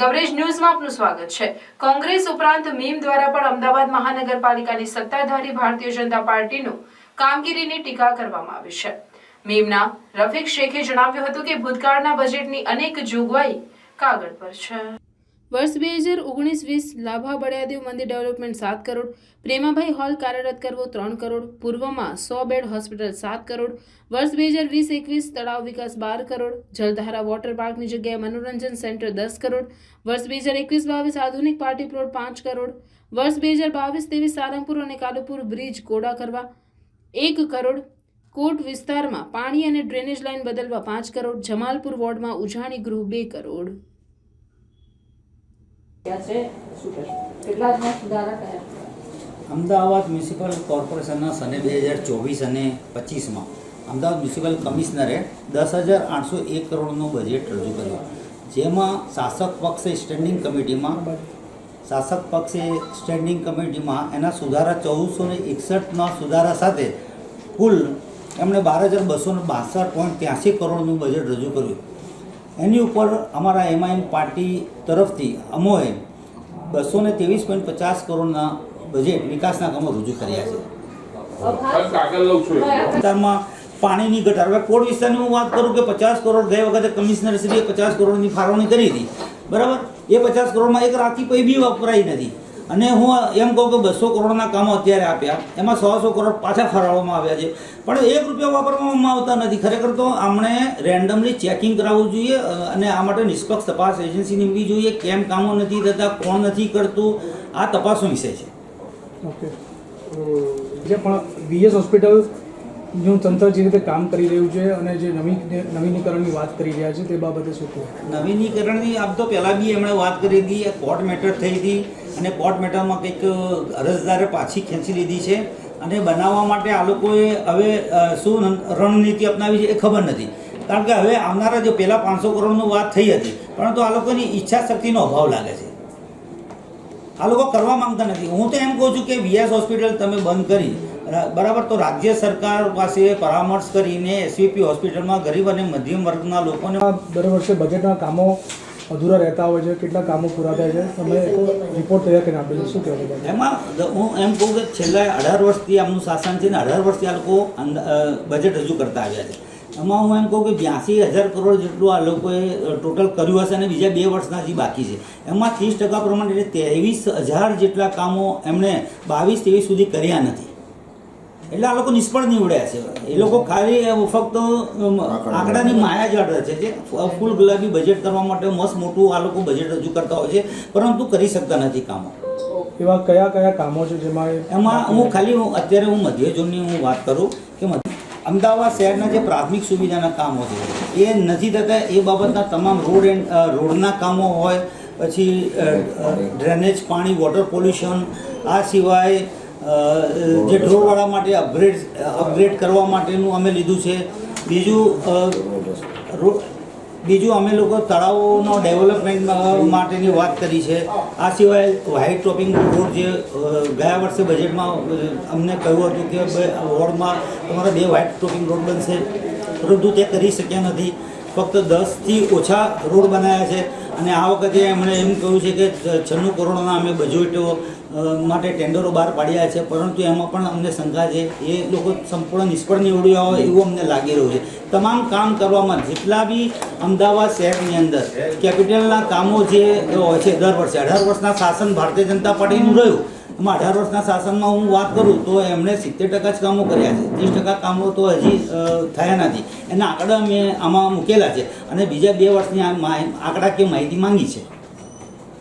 Coverage ન્યૂઝમાં આપનું સ્વાગત છે. કોંગ્રેસ ઉપરાંત મીમ દ્વારા પણ અમદાવાદ મહાનગરપાલિકાની સત્તાધારી ભારતીય જનતા પાર્ટીનું કામગીરીની ટીકા કરવામાં આવી છે. મીમના રફીક શેખે જણાવ્યું હતું કે ભૂતકાળના બજેટની અનેક જોગવાઈ કાગળ પર છે. વર્ષ બે હજાર ઓગણીસ વીસ લાભા બળિયાદેવ મંદિર ડેવલપમેન્ટ સાત કરોડ, પ્રેમાભાઈ હોલ કાર્યરત કરવો ત્રણ કરોડ, પૂર્વમાં સો બેડ હોસ્પિટલ સાત કરોડ, વર્ષ બે હજાર વીસ એકવીસ તળાવ વિકાસ બાર કરોડ, જલધારા વોટર પાર્કની જગ્યાએ મનોરંજન સેન્ટર દસ કરોડ, વર્ષ બે હજાર એકવીસ બાવીસ આધુનિક પાર્ટી પ્લોટ પાંચ કરોડ, વર્ષ બે હજાર બાવીસ ત્રેવીસ સારંગપુર અને કાલુપુર બ્રિજ કોડા કરવા એક કરોડ, કોટ વિસ્તારમાં પાણી અને ડ્રેનેજ લાઇન બદલવા પાંચ કરોડ, જમાલપુર વોર્ડમાં ઉજાણી ગૃહ બે કરોડ ક્યાં છે શું કહેશો કેટલા જણા સુધારા કર્યા અમદાવાદ મ્યુનિસિપલ કોર્પોરેશનના સને બે હજાર ચોવીસ અને પચીસમાં અમદાવાદ મ્યુનિસિપલ કમિશનરે દસ હજાર આઠસો એક કરોડનું બજેટ રજૂ કર્યું. જેમાં શાસક પક્ષે સ્ટેન્ડિંગ કમિટીમાં શાસક પક્ષે સ્ટેન્ડિંગ કમિટીમાં એના સુધારા ચૌદસો ને એકસઠના સુધારા સાથે કુલ એમણે બાર હજાર બસો ને બાસઠ પોઈન્ટ ત્યાંસી કરોડનું બજેટ રજૂ કર્યું. એની ઉપર અમારા એમઆઈએમ પાર્ટી તરફથી અમોએ બસો ને ત્રેવીસ પોઈન્ટ પચાસ કરોડના બજેટ વિકાસના કામો રજૂ કર્યા છે. વિસ્તારમાં પાણીની ગટર હવે કોડ વિસ્તારની હું વાત કરું કે પચાસ કરોડ ગઈ વખતે કમિશનર શ્રીએ પચાસ કરોડની ફાળવણી કરી હતી. બરાબર? એ પચાસ કરોડમાં એક રાખી પૈ બી વપરાઈ નથી. અને હું એમ કહું કે બસો કરોડના કામો અત્યારે આપ્યા. એમાં સો સો કરોડ પાછા ફરાવવામાં આવ્યા છે. પણ એક રૂપિયા વાપરવામાં આવતા નથી. ખરેખર તો આમણે રેન્ડમલી ચેકિંગ કરાવવું જોઈએ અને આ માટે નિષ્પક્ષ તપાસ એજન્સી નીમવી જોઈએ. કેમ કામો નથી થતા કોણ નથી કરતું આ તપાસનો વિષય છે. ઓકે. જે પણ વીએસ હોસ્પિટલનું તંત્ર જે રીતે કામ કરી રહ્યું છે અને જે નવી નવીનીકરણની વાત કરી રહ્યા છે તે બાબતે શું નવીનીકરણની આમ તો પહેલાં બી એમણે વાત કરી હતી કોર્ટ મેટર થઈ હતી. અને કોર્ટ મેટરમાં કંઈક અરજદારે પાછી ખેંચી લીધી છે. અને બનાવવા માટે આ લોકોએ હવે શું રણનીતિ અપનાવી છે એ ખબર નથી. કારણ કે હવે આવનારા જે પહેલાં પાંચસો કરોડનું વાત થઈ હતી, પરંતુ આ લોકોની ઈચ્છા શક્તિનો અભાવ લાગે છે. આ લોકો કરવા માંગતા નથી. હું તો એમ કહું છું કે વીએસ હોસ્પિટલ તમે બંધ કરી. બરાબર, તો રાજ્ય સરકાર પાસે પરામર્શ કરીને એસવીપી હોસ્પિટલમાં ગરીબ અને મધ્યમ વર્ગના લોકોને દર વર્ષે બજેટના કામો અધૂરા રહેતા હોય છે, કેટલા કામો પૂરા થાય છે, તમે રિપોર્ટ તૈયાર કરીને આપેલો શું કહેવા એમાં હું એમ કહું કે છેલ્લા અઢાર વર્ષથી આમનું શાસન છે ને, અઢાર વર્ષથી આ લોકો બજેટ રજૂ કરતા આવ્યા છે. એમાં હું એમ કહું કે બ્યાસી હજાર કરોડ જેટલું આ લોકોએ ટોટલ કર્યું હશે અને બીજા બે વર્ષના હજી બાકી છે. એમાં ત્રીસ ટકા પ્રમાણે એટલે ત્રેવીસ હજાર જેટલા કામો એમણે બાવીસ ત્રેવીસ સુધી કર્યા નથી. એટલે આ લોકો નિષ્ફળ નીવડ્યા છે. એ લોકો ખાલી ફક્ત આંકડાની માયા જ છે જે ફૂલ ગુલાબી બજેટ કરવા માટે મસ્ત મોટું આ લોકો બજેટ રજૂ કરતા હોય છે પરંતુ કરી શકતા નથી કામો. એવા કયા કયા કામો છે જેમાં એમાં હું ખાલી હું અત્યારે હું મધ્ય ઝોનની હું વાત કરું કે મધ્ય- અમદાવાદ શહેરના જે પ્રાથમિક સુવિધાના કામો છે એ નથી થતા એ બાબતના તમામ રોડ એન્ડ રોડના કામો હોય પછી ડ્રેનેજ પાણી વોટર પોલ્યુશન આ સિવાય જે ઢોરવાળા માટે અપગ્રેડ અપગ્રેડ કરવા માટેનું અમે લીધું છે. બીજું બીજું અમે લોકો તળાવોનો ડેવલપમેન્ટ માટેની વાત કરી છે. આ સિવાય વ્હાઇટ ટોપિંગ રોડ જે ગયા વર્ષે બજેટમાં અમને કહ્યું હતું કે બે- વોર્ડમાં તમારા બે વ્હાઇટ ટોપિંગ રોડ બનશે. પરંતુ તે કરી શક્યા નથી. ફક્ત દસથી ઓછા રોડ બનાવ્યા છે. અને આ વખતે એમણે એમ કહ્યું છે કે છન્નું કરોડના અમે બજેટો માટે ટેન્ડરો બહાર પાડ્યા છે પરંતુ એમાં પણ અમને શંકા છે. એ લોકો સંપૂર્ણ નિષ્ફળ નીવડ્યા હોય એવું અમને લાગી રહ્યું છે. તમામ કામ કરવામાં જેટલા બી અમદાવાદ શહેરની અંદર કેપિટલના કામો જે હોય છે દર વર્ષે અઢાર વર્ષના શાસન ભારતીય જનતા પાર્ટીનું રહ્યું. એમાં અઢાર વર્ષના શાસનમાં હું વાત કરું તો એમણે સિત્તેર ટકા જ કામો કર્યા છે. ત્રીસ ટકા કામો તો હજી થયા નથી. એના આંકડા મેં આમાં મૂકેલા છે. અને બીજા બે વર્ષની આ આંકડા કે માહિતી માંગી છે.